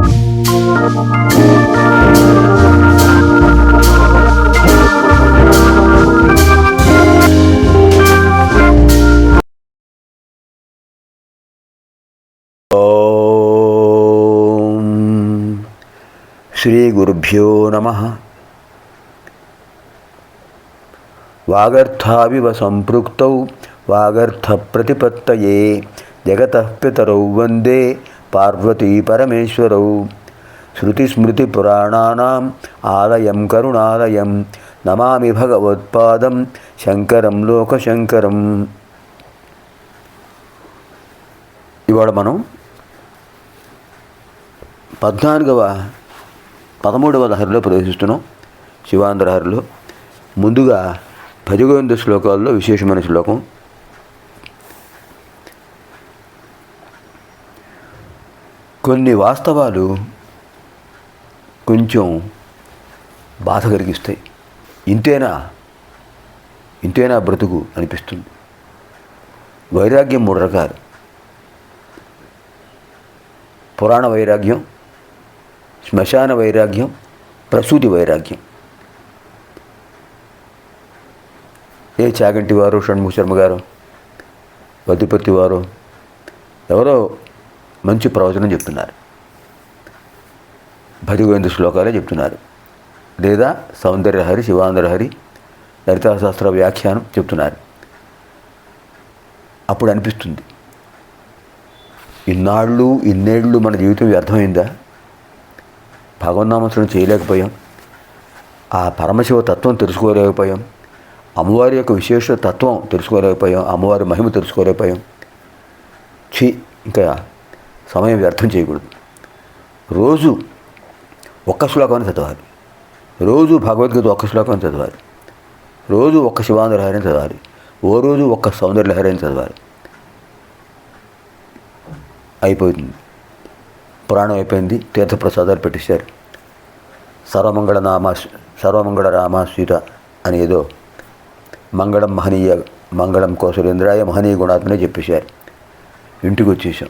శ్రీ గురుభ్యో నమ. వాగర్థావివ సంపృక్త వాగర్థ ప్రతిపత్తయే జగత పితరౌ వందే. పార్వతీ పరమేశ్వరౌ శృతిస్మృతిపురాణానాం ఆలయం కరుణాలయం. నమామి భగవత్పాదం శంకరం లోకశంకరం. ఇవాళ మనం పద్నాలుగవ పదమూడవ లహరిలో ప్రవేశిస్తున్నాం శివాంధ్రహరిలో ముందుగా భజగోవింద శ్లోకాల్లో విశేషమైన శ్లోకం. కొన్ని వాస్తవాలు కొంచెం బాధ కలిగిస్తాయి. ఇంతేనా? ఇంతేనా బ్రతుకు అనిపిస్తుంది. వైరాగ్యం మూడు రకాలు. పురాణ వైరాగ్యం శ్మశాన వైరాగ్యం ప్రసూతి వైరాగ్యం. ఏ చాగంటి వారు షణ్ముఖ శర్మ గారు వదిపతి వారు ఎవరో మంచి ప్రవచనం చెప్తున్నారు. భజగోవింద శ్లోకాలే చెప్తున్నారు. లేదా సౌందర్యహరి శివాంధ్రహరి లలితాశాస్త్ర వ్యాఖ్యానం చెప్తున్నారు. అప్పుడు అనిపిస్తుంది. ఇన్నాళ్ళు ఇన్నేళ్ళు మన జీవితం వ్యర్థమైందా భగవన్నామస్మరణ చేయలేకపోయాం. ఆ పరమశివ తత్వం తెలుసుకోలేకపోయాం. అమ్మవారి యొక్క విశేష తత్వం తెలుసుకోలేకపోయాం. అమ్మవారి మహిమ తెలుసుకోలేకపోయాం. ఛీ ఇంకా సమయం వ్యర్థం చేయకూడదు. రోజు ఒక్క శ్లోకాన్ని చదవాలి. రోజు భగవద్గీత ఒక్క శ్లోకాన్ని చదవాలి. రోజు ఒక్క శివాంధ్రహరిని చదవాలి. ఓ రోజు ఒక్క సౌందర్యలహరిని చదవాలి. అయిపోయింది. పురాణం అయిపోయింది. తీర్థప్రసాదాలు పెట్టేశారు. సర్వమంగళ నామ సర్వమంగళ రామ సీత అని ఏదో మంగళం మహనీయ మంగళం కోసలేంద్రాయ మహనీయ గుణాత్మనే చెప్పేశారు. ఇంటికి వచ్చేసాం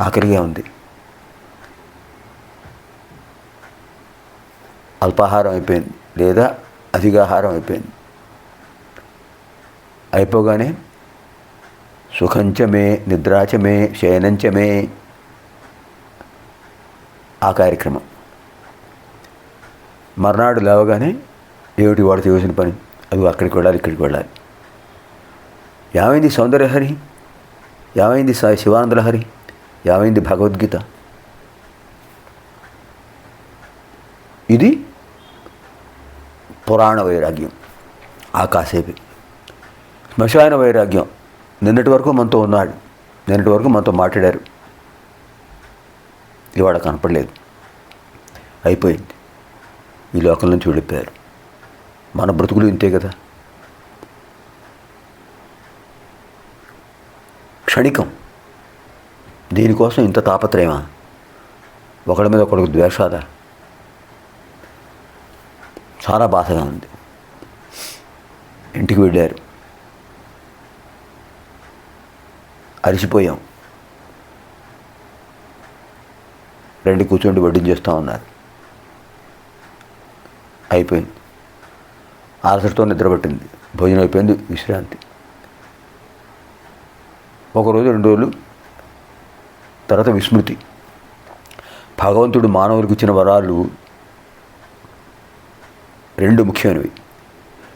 ఆఖరిగా ఉంది. అల్పాహారం అయిపోయింది లేదా అధికాహారం అయిపోయింది. అయిపోగానే సుఖంచమే నిద్రాచమే శయనంచమే ఆ కార్యక్రమం. మర్నాడు లేవగానే ఏమిటి వాడు చేయవలసిన పని? అది అక్కడికి వెళ్ళాలి ఇక్కడికి వెళ్ళాలి. ఏమైంది సౌందర్యహరి ఏమైంది సా శివానందలహరి ఏమైంది భగవద్గీత? ఇది పురాణ వైరాగ్యం ఆకాశేపి. శ్మశాన వైరాగ్యం. నిన్నటి వరకు మనతో ఉన్నాడు. నిన్నటి వరకు మనతో మాట్లాడారు. ఇవాళ కనపడలేదు. అయిపోయింది. ఈ లోకం నుంచి వెళ్ళిపోయారు. మన బ్రతుకులు ఇంతే కదా? క్షణికం. దీనికోసం ఇంత తాపత్రయమా? ఒకడి మీద ఒకడికి ద్వేషాద? చాలా బాధగా ఉంది. ఇంటికి వెళ్ళారు. అరిసిపోయాం. రెండు కూర్చోండి వడ్డించేస్తూ ఉన్నారు. అయిపోయింది. ఆలసటతో నిద్రపట్టింది. భోజనం అయిపోయింది. విశ్రాంతి. ఒకరోజు రెండు రోజులు తర్వాత విస్మృతి. భగవంతుడు మానవులకు ఇచ్చిన వరాలు రెండు ముఖ్యమైనవి.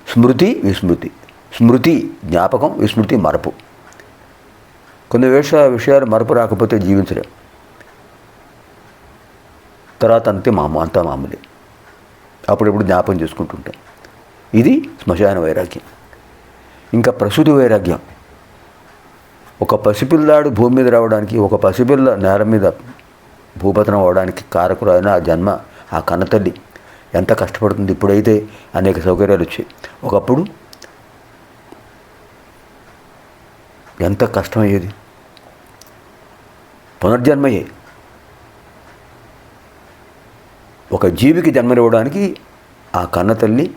స్మృతి విస్మృతి. స్మృతి జ్ఞాపకం విస్మృతి మరపు. కొన్ని వేష విషయాలు మరపు రాకపోతే జీవించలేం. తర్వాత అంతే మామూ అంతా మామూలే. అప్పుడప్పుడు జ్ఞాపకం చేసుకుంటుంటాం. ఇది శ్మశాన వైరాగ్యం. ఇంకా ప్రసూతి వైరాగ్యం. ఒక పసిపిల్లాడు భూమి మీద రావడానికి ఒక పసిపిల్ల నేల మీద భూపతనం అవడానికి కారకురైన ఆ జన్మ ఆ కన్నతల్లి ఎంత కష్టపడుతుంది. ఇప్పుడైతే అనేక సౌకర్యాలు వచ్చాయి. ఒకప్పుడు ఎంత కష్టమయ్యేది? పునర్జన్మయే. ఒక జీవికి జన్మనివ్వడానికి ఆ కన్న తల్లి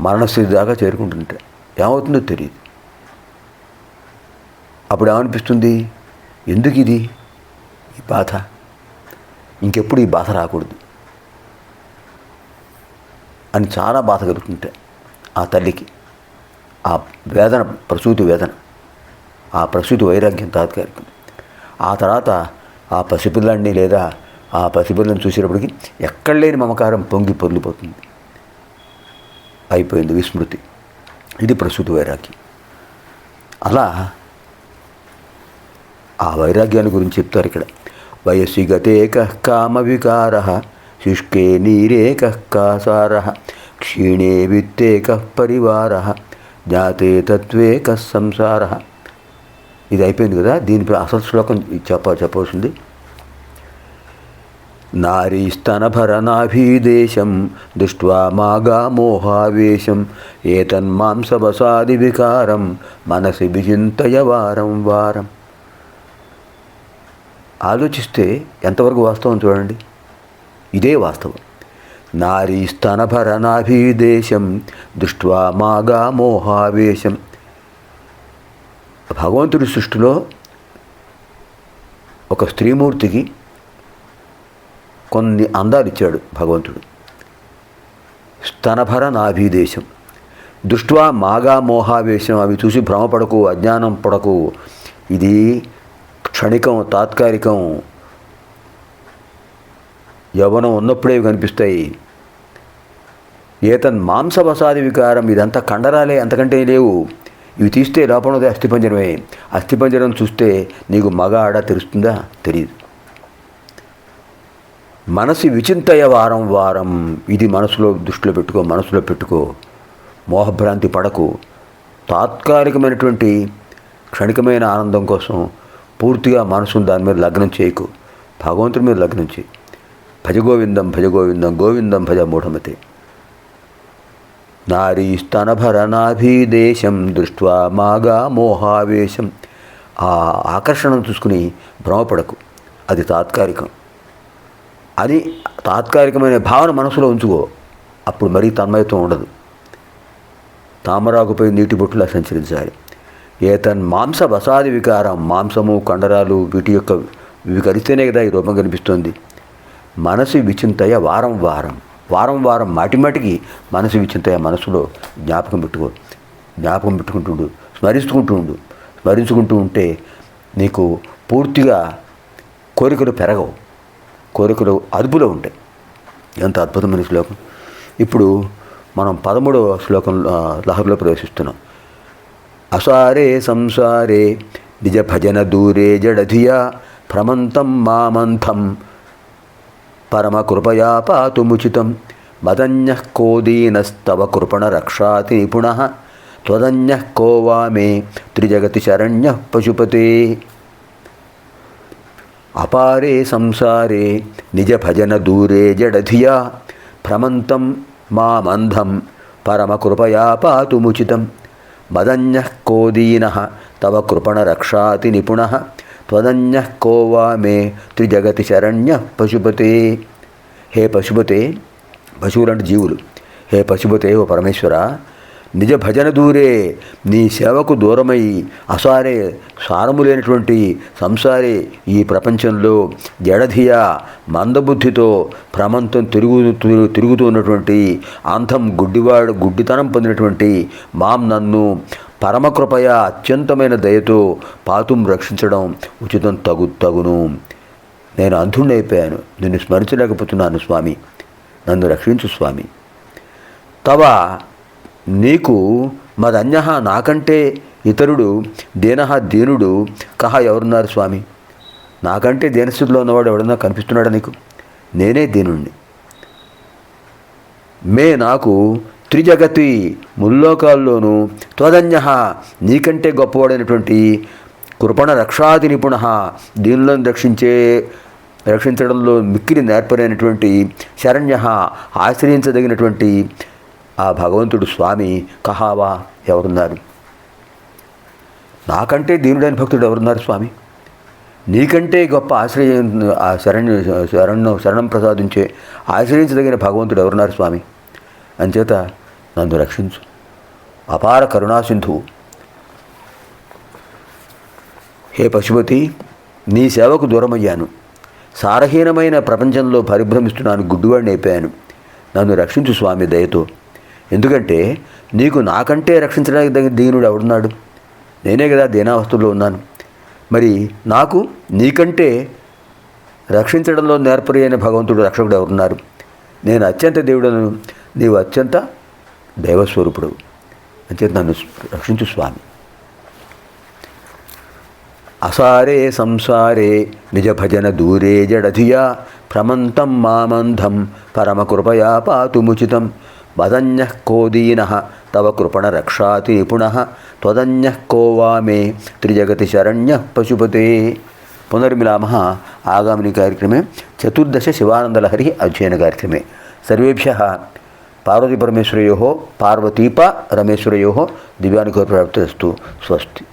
మరణస్థితి దాకా చేరుకుంటుంటే ఏమవుతుందో తెలియదు అప్పుడు ఏమనిపిస్తుంది ఎందుకు ఇది ఈ బాధ? ఇంకెప్పుడు ఈ బాధ రాకూడదు. అని చాలా బాధ కలుగుతుంటే ఆ తల్లికి ఆ వేదన ప్రసూతి వేదన ఆ ప్రసూతి వైరాగ్యం తాత్కాలికం ఆ తర్వాత ఆ పసిపిల్లాన్ని లేదా ఆ పసిపిల్లని చూసేటప్పటికి ఎక్కడ లేని మమకారం పొంగి పొర్లిపోతుంది అయిపోయింది విస్మృతి. ఇది ప్రసూతి వైరాగ్యం. అలా ఆ వైరాగ్యాన్ని గురించి చెప్తారు ఇక్కడ. వయస్సి గతే కామ వికార శుష్కే నీరే కాసార క్షీణే విత్తే పరివార జాతే తత్వే సంసార ఇది అయిపోయింది కదా? దీనిపై అసలు శ్లోకం చెప్ప చెప్పవలసింది. నారీ నారీస్తనభరనాభీదేశం దృష్ట్వా మాగా మోహావేశం ఏతన్మాంసవసాది వికారం మనసి విచింతయ వారం వారం. ఆలోచిస్తే ఎంతవరకు వాస్తవం చూడండి? ఇదే వాస్తవం. నారీ స్తనభరనాభీదేశం దృష్ట్వా మాగా మోహావేశం. భగవంతుడి సృష్టిలో ఒక స్త్రీమూర్తికి కొన్ని అందాలు ఇచ్చాడు భగవంతుడు. స్తనభర నాభీదేశం దృష్ట్వా మాగా మోహావేశం. అవి చూసి భ్రమపడకు అజ్ఞానం పడకు. ఇది క్షణికం తాత్కాలికం యవనం ఉన్నప్పుడే కనిపిస్తాయి. ఏతన్ మాంసవసాది వికారం ఇదంతా కండరాలే అంతకంటే లేవు. ఇవి తీస్తే లోపలదే అస్థిపంజరమే. అస్థిపంజరం చూస్తే నీకు మగ ఆడ తెలుస్తుందా? తెలియదు మనసు విచింతయ వారం వారం ఇది మనసులో దృష్టిలో పెట్టుకో మనసులో పెట్టుకో. మోహభ్రాంతి పడకు. తాత్కాలికమైనటువంటి క్షణికమైన ఆనందం కోసం పూర్తిగా మనసును దాని మీద లగ్నం చేయకు. భగవంతుడి మీద లగ్నం చేయి. భజగోవిందం భజగోవిందం గోవిందం భజ మూఢమతే. నారీ స్తనభరణాభిదేశం దృష్ట్వా మాగా మోహావేశం. ఆ ఆకర్షణను చూసుకుని భ్రమపడకు. అది తాత్కాలికం. అది తాత్కాలికమైన భావన మనసులో ఉంచుకో. అప్పుడు మరీ తన్మయత్వం ఉండదు. తామరాకుపై నీటి బొట్టులా సంచరించాలి. ఏతన్ మాంస వసాది వికారం మాంసము కండరాలు వీటి యొక్క ఇవి కలిస్తేనే కదా ఈ రూపం కనిపిస్తుంది. మనసు విచింతయ వారం వారం. వారం వారం మాటిమాటికి మనసు విచింతయ మనసులో జ్ఞాపకం పెట్టుకో జ్ఞాపకం పెట్టుకుంటుండు స్మరించుకుంటూ ఉండు. స్మరించుకుంటూ ఉంటే నీకు పూర్తిగా కోరికలు పెరగవు. కోరికలు అదుపులో ఉంటాయి. ఎంత అద్భుతమైన శ్లోకం. ఇప్పుడు మనం పదమూడవ శ్లోకం ఆ, లహరిలో ప్రవేశిస్తున్నాం. అసారే సంసారే నిజ భజన దూరే జడధియా భ్రమంతం మామంథం పరమ కృపయా పాతుముచితం మదన్య కోదీనస్తవ కృపణ రక్షాతి నిపుణ త్వదన్య కో వా మే త్రిజగతి శరణ్య పశుపతే అపారే సంసారే నిజ భజన దూరే జడధియా భ్రమంతం మామంధం పరమకృపయా పాతుముచితం మదన్య కోదీన తవ కృపణ రక్షాతి నిపుణ త్వదన్య కోవా మే త్రిజగతి శరణ్య పశుపతే. హే పశుపతే పశువులంటే జీవులు. హే పశుపతే ఓ పరమేశ్వర నిజ భజన దూరే నీ సేవకు దూరమై అసారే సారము లేనటువంటి సంసారే ఈ ప్రపంచంలో జడధియ మందబుద్ధితో భ్రమంతం తిరుగు తిరుగుతున్నటువంటి తిరుగుతూ ఉన్నటువంటి అంతం గుడ్డివాడు గుడ్డితనం పొందినటువంటి మాం నన్ను పరమకృపయ అత్యంతమైన దయతో పాతుం రక్షించడం ఉచితం తగు తగును. నేను అంధుణ్ణైపోయాను. నిన్ను స్మరించలేకపోతున్నాను స్వామి. నన్ను రక్షించు స్వామి. తవ నీకు మదన్య నాకంటే ఇతరుడు దేనహ దీనుడు కహ ఎవరున్నారు స్వామి? నాకంటే దేనస్థితిలో ఉన్నవాడు ఎవడన్నా కనిపిస్తున్నాడా నీకు? నేనే దీనుణ్ణి. మే నాకు త్రిజగతి ముల్లోకాల్లోనూ త్వదన్య నీకంటే గొప్పవాడైనటువంటి కృపణ రక్షాది నిపుణ దీనిలో రక్షించే రక్షించడంలో మిక్కిలి నేర్పరైనటువంటి శరణ్య ఆశ్రయించదగినటువంటి ఆ భగవంతుడు స్వామి కహావా ఎవరున్నారు? నాకంటే దీనుడైన భక్తుడు ఎవరున్నారు స్వామి? నీకంటే గొప్ప ఆశ్రయం ఆ శరణ్య శరణం శరణం ప్రసాదించే ఆశ్రయించదగిన భగవంతుడు ఎవరున్నారు స్వామి? అంచేత నన్ను రక్షించు. అపార కరుణాసింధువు హే పశుపతి నీ సేవకు దూరమయ్యాను. సారహీనమైన ప్రపంచంలో పరిభ్రమిస్తున్నాను గుడ్డువాడిని అయిపోయాను. నన్ను రక్షించు స్వామి దయతో. ఎందుకంటే నీకు నాకంటే రక్షించడానికి దీనుడు ఎవడున్నాడు? నేనే కదా దీనావస్థలో ఉన్నాను. మరి నాకు నీకంటే రక్షించడంలో నేర్పరి అయిన భగవంతుడు రక్షకుడు ఎవరున్నారు? నేను అత్యంత దేవుడను. నీవు అత్యంత దైవస్వరూపుడు అంతే నన్ను రక్షించు స్వామి. అసారే సంసారే నిజ భజన దూరే జడధియా. భ్రమంతం మామంధం పరమకృపయా పాతుముచితం. వదన్య కోదీన తవ కృపణ రక్షాతి నిపుణ త్వదన్య కో త్రిజగతి శరణ్య పశుపతే పునర్మిలామ ఆగామిని కార్యక్రమే చతుర్దశ శివానందలహరి అధ్యయన కార్యక్రమే సర్వేభ్య పార్వతీపరమేశ్వరయో పార్వతీప రమేశ్వరయో దివ్యానుకూల ప్రాప్తిస్తూ స్వస్తి